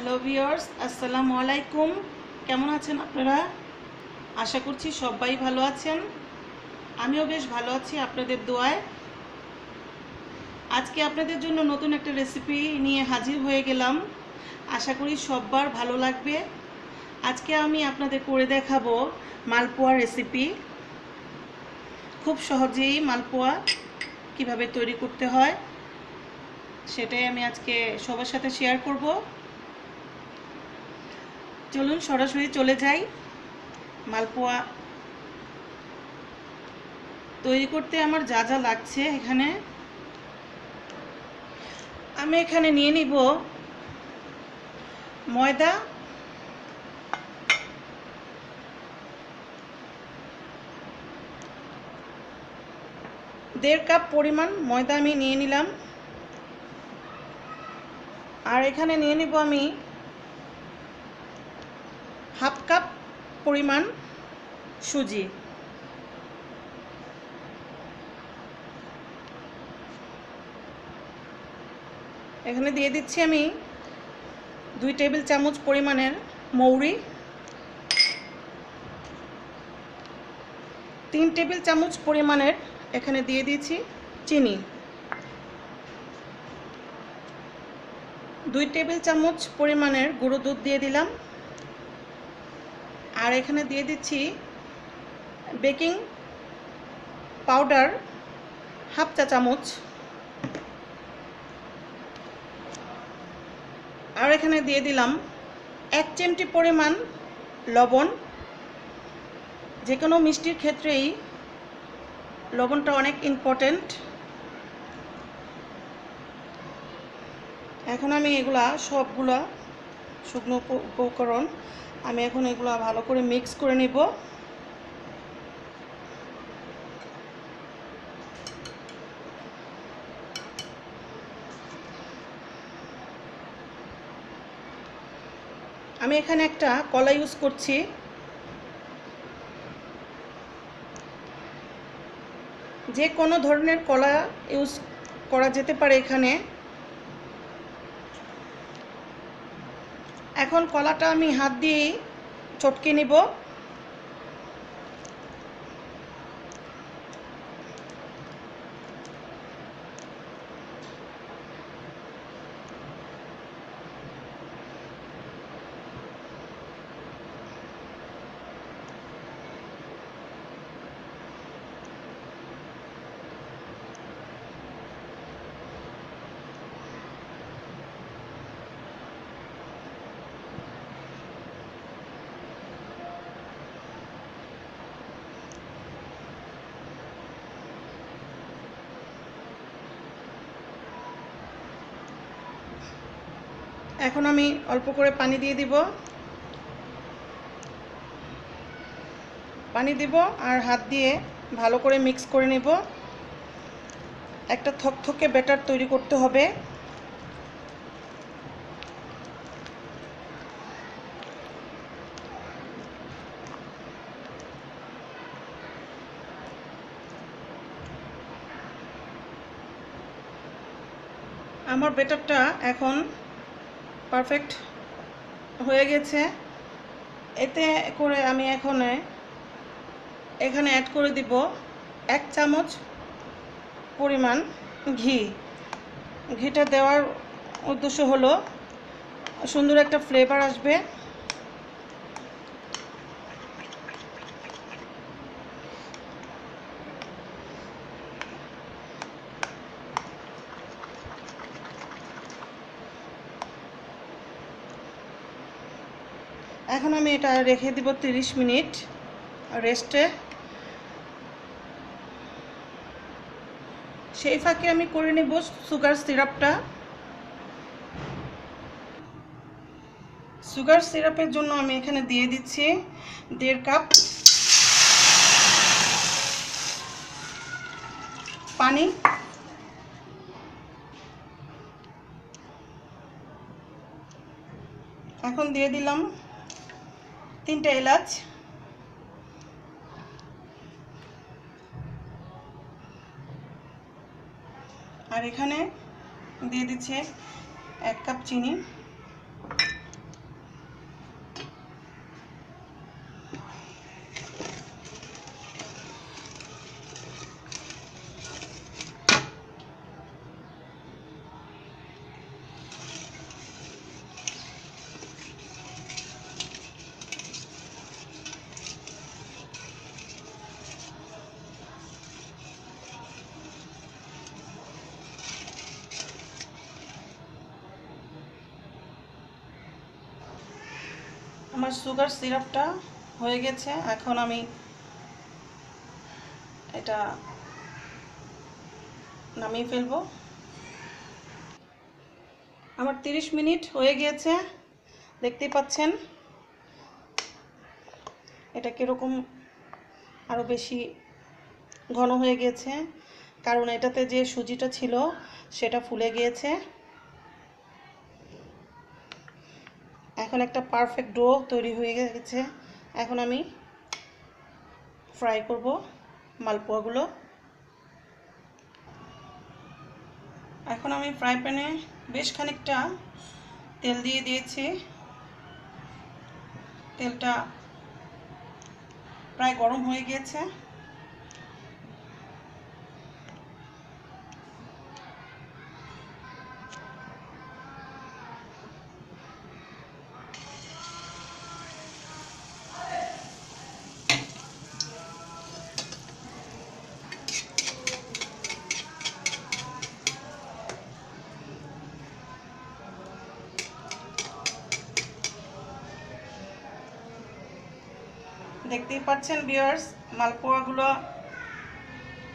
Hello viewers আসসালামু আলাইকুম কেমন আছেন আপনারা? আশা করছি সবাই ভালো আছেন। আমিও বেশ ভালো আছি আপনাদের দোয়ায়। আজকে আপনাদের জন্য নতুন একটা রেসিপি নিয়ে হাজির হয়ে গেলাম। আশা করি সববার ভালো লাগবে। আজকে আমি আপনাদের করে দেখাবো মালপোয়া রেসিপি খুব সহজেই মালপোয়া কীভাবে তৈরি করতে হয়, সেটাই আমি আজকে সবার সাথে শেয়ার করব। চলুন সরাসরি চলে যাই। মালপোয়া তৈরি করতে আমার যা যা লাগছে এখানে। আমি এখানে নিয়ে নিব ময়দা, দেড় কাপ পরিমাণ ময়দা আমি নিয়ে নিলাম। আর এখানে নিয়ে নিব আমি হাফ কাপ পরিমাণ সুজি। এখানে দিয়ে দিচ্ছি আমি দুই টেবিল চামচ পরিমাণের মৌরি। তিন টেবিল চামচ পরিমাণের এখানে দিয়ে দিয়েছি চিনি। দুই টেবিল চামচ পরিমাণের গুঁড়ো দুধ দিয়ে দিলাম। আর এখানে দিয়ে দিচ্ছি বেকিং পাউডার হাফ চা চামচ। আর এখানে দিয়ে দিলাম এক চিমটি পরিমাণ লবণ। যে কোনো মিষ্টির ক্ষেত্রেই লবণটা অনেক ইম্পর্ট্যান্ট এখন আমি এগুলা সবগুলা শুকনো উপ- উপকরণ আমি এখন এগুলা ভালো করে মিক্স করে নিব। আমি এখানে একটা কলা ইউজ করছি। যে কোনো ধরনের কলা ইউজ করা যেতে পারে এখানে। এখন কলাটা আমি হাত দিয়েই চটকে নিব। এখন আমি অল্প করে পানি দিয়ে দিব। পানি দিব আর হাত দিয়ে ভালো করে মিক্স করে নেব। একটা থকথকে ব্যাটার তৈরি করতে হবে। আমার ব্যাটারটা এখন পারফেক্ট হয়ে গেছে। এতে করে আমি এখন এখানে অ্যাড করে দিব এক চামচ পরিমাণ ঘি। ঘিটা দেওয়ার উদ্দেশ্য হলো, সুন্দর একটা ফ্লেভার আসবে। এখন আমি এটা রেখে দিব তিরিশ মিনিট রেস্টে। সেই ফাঁকে আমি করে নেব সুগার সিরাপটা। সুগার সিরাপের জন্য আমি এখানে দিয়ে দিচ্ছি দেড় কাপ পানি। এখন দিয়ে দিলাম তিনটে এলাচ। আর এখানে দিয়ে দিচ্ছে এক কাপ চিনি। আমার সুগার সিরাপটা হয়ে গেছে। এখন আমি এটা নামিয়ে ফেলব। আমার 30 মিনিট হয়ে গিয়েছে। দেখতেই পাচ্ছেন, এটা কীরকম আরও বেশি ঘন হয়ে গিয়েছে। কারণ এটাতে যে সুজিটা ছিল, সেটা ফুলে গিয়েছে। এখন একটা পারফেক্ট ডো তৈরি হয়ে গেছে। এখন আমি ফ্রাই করব মালপোয়াগুলো। এখন আমি ফ্রাই প্যানে বেশ খানিকটা তেল দিয়ে দিয়েছি। তেলটা প্রায় গরম হয়ে গিয়েছে দেখতেই পাচ্ছেন বিয়ার্স মালপোয়াগুলো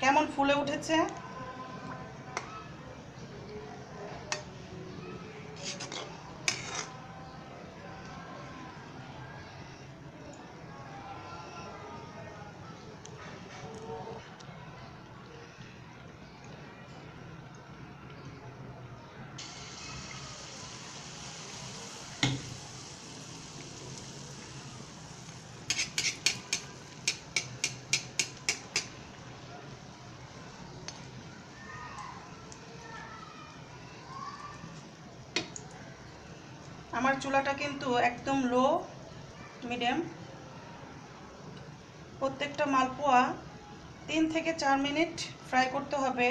কেমন ফুলে উঠেছে? আমার চুলাটা কিন্তু একদম লো মিডিয়াম প্রত্যেকটা মালপোয়া তিন থেকে চার মিনিট ফ্রাই করতে হবে।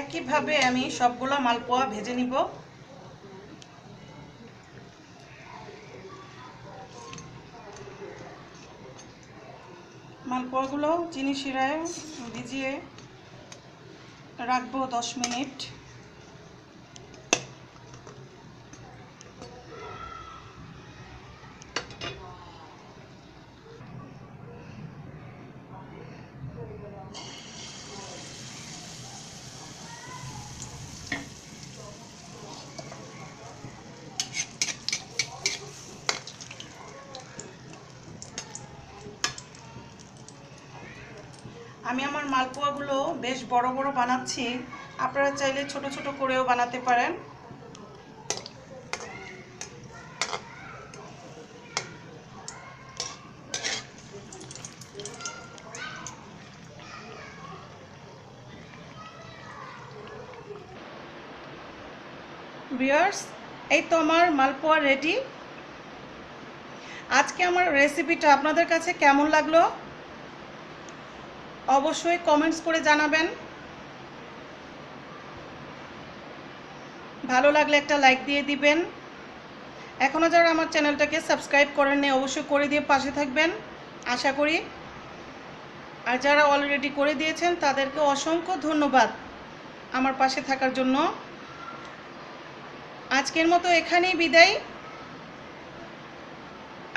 একইভাবে আমি সবগুলো মালপোয়া ভেজে নিব। মালপোয়াগুলো চিনি শিরায় ভিজিয়ে রাখব দশ মিনিট। আমি আমার মালপোয়াগুলো বেশ বড় বড় বানাচ্ছি। আপনারা চাইলে ছোট ছোট করেও বানাতে পারেন। বিয়ার্স এই তো আমার মালপোয়া রেডি। আজকে আমার রেসিপিটা আপনাদের কাছে কেমন লাগল? অবশ্যই কমেন্টস করে জানাবেন। ভালো লাগলে একটা লাইক দিয়ে দিবেন। এখনও যারা আমার চ্যানেলটাকে সাবস্ক্রাইব করেননি, অবশ্যই করে দিয়ে পাশে থাকবেন। আশা করি, আর যারা অলরেডি করে দিয়েছেন, তাদেরকে অসংখ্য ধন্যবাদ আমার পাশে থাকার জন্য। আজকের মতো এখানেই বিদায়।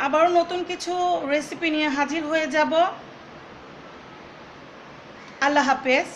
আবারও নতুন কিছু রেসিপি নিয়ে হাজির হয়ে যাব। আল্লাহ হাফেজ।